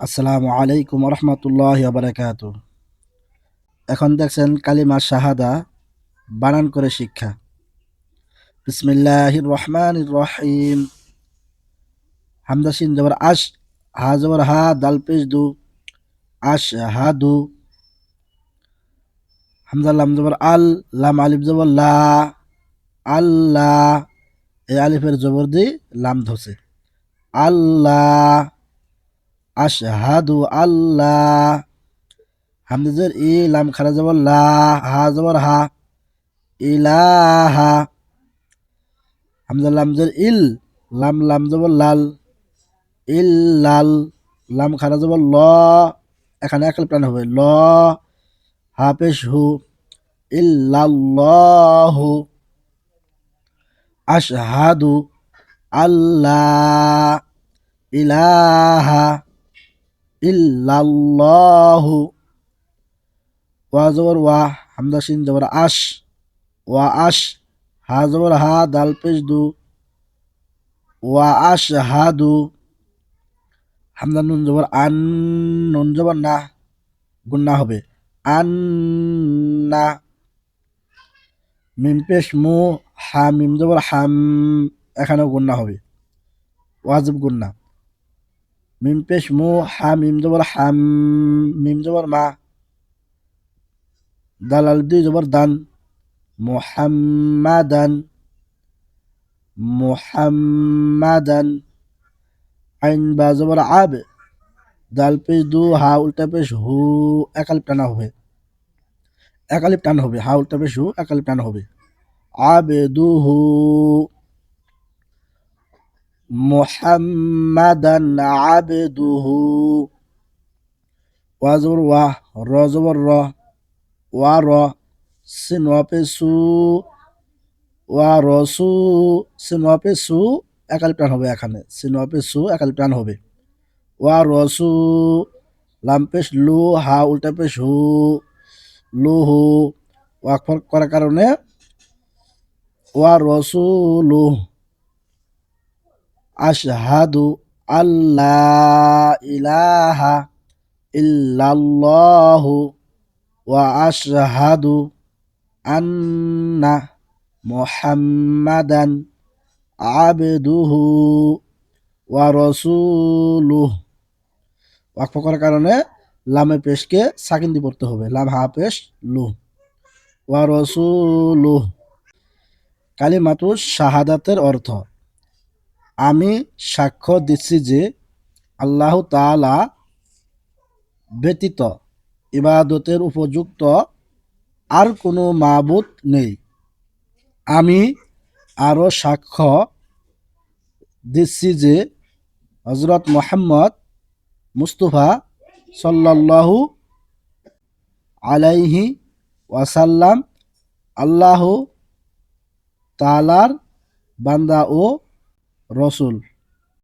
আসসালামু আলাইকুম রহমতুল্লাহ বারাকাত এখন দেখছেন কালিমা শাহাদা, বানান করে শিক্ষা। বিসমিল্লাহির রহমান রহিম। হামদা সিন জবর আশ, হা জবর হা, দাল দু, আশ হাদু হামদা লাম জবর আল, লাম আলিফ জবর লা আল্লাহ এই আলিফের জবর দি লাম ধসে আল্লাহ আশহাদু আল্লাহ হামদাজের ই লাম খারা জবর লা, হা জবর হা, ইলাহা। হামজা লামজের ইল, লাম লাম জবর লাল ইল লাল লাম খারা জবর ল। এখানে একল প্রাণ হবে, ল হা পেশ হু, ইল্লাল্লাহু। আশহাদু আল্লাহ ইলাহা। ইল্লাল্লাহু। ওয়া জবর ওয়া হামদা সিন জবর, আশ। ওয়া আশ, হা, জবর, হা, দাল, পেশ, দু। ওয়া আশ হাদু হামদা নুন, জবর, আন, নুন, জবর, না গুন্না হবে। আন্না মিম, পেশ, মু, হা, মিম, জবর, হাম, এখানেও গুন্না হবে। ওয়াজিব গুন্না মিম পেশ মু হা মিম জবর হাম মিম জবর মা দালাল দুই জবর দান মুহাম্মাদান মুহাম্মাদান আইন বা জবর আব দাল পেশ দু হা উল্টা পেশ হু একালিপ টানা হবে একালিপ টান হবে হা উল্টা পেশ হু একালিপ টান হবে আবেদুহু মুহাম্মাদান আবদুহু ওয়া জবর ওয়া র ওয়া র সিন ওয়া পে সু ওয়া র সু সিন ওয়া পে প্রাণ হবে এখানে। সিন ওয়া পে প্রাণ হবে। ওয়া র সু লাম পেশ লু হা উল্টা পেশ হু। লু হু ওয়াকফর করার কারণে ওয়া রসুলু আশহাদু আল্লাহ ইলাহা ইল্লাল্লাহু ওয়া আশহাদু আন্না মুহাম্মাদান আবদুহু ওয়া রসুলুহ। ওয়াকফ করার কারণে লামে পেশকে সাকিন দিয়ে পড়তে হবে। লাম হা পেশ লু। ওয়া রসুলুহ। কালিমাতু শাহাদাতের অর্থ আমি সাক্ষ্য দিচ্ছি যে আল্লাহ তালা ব্যতীত ইবাদতের উপযুক্ত আর কোনো মাবুদ নেই। আমি আরও সাক্ষ্য দিচ্ছি যে হজরত মোহাম্মদ মুস্তফা সাল্লাল্লাহু আলাইহি ওয়াসাল্লাম আল্লাহ তালার বান্দা ও رسل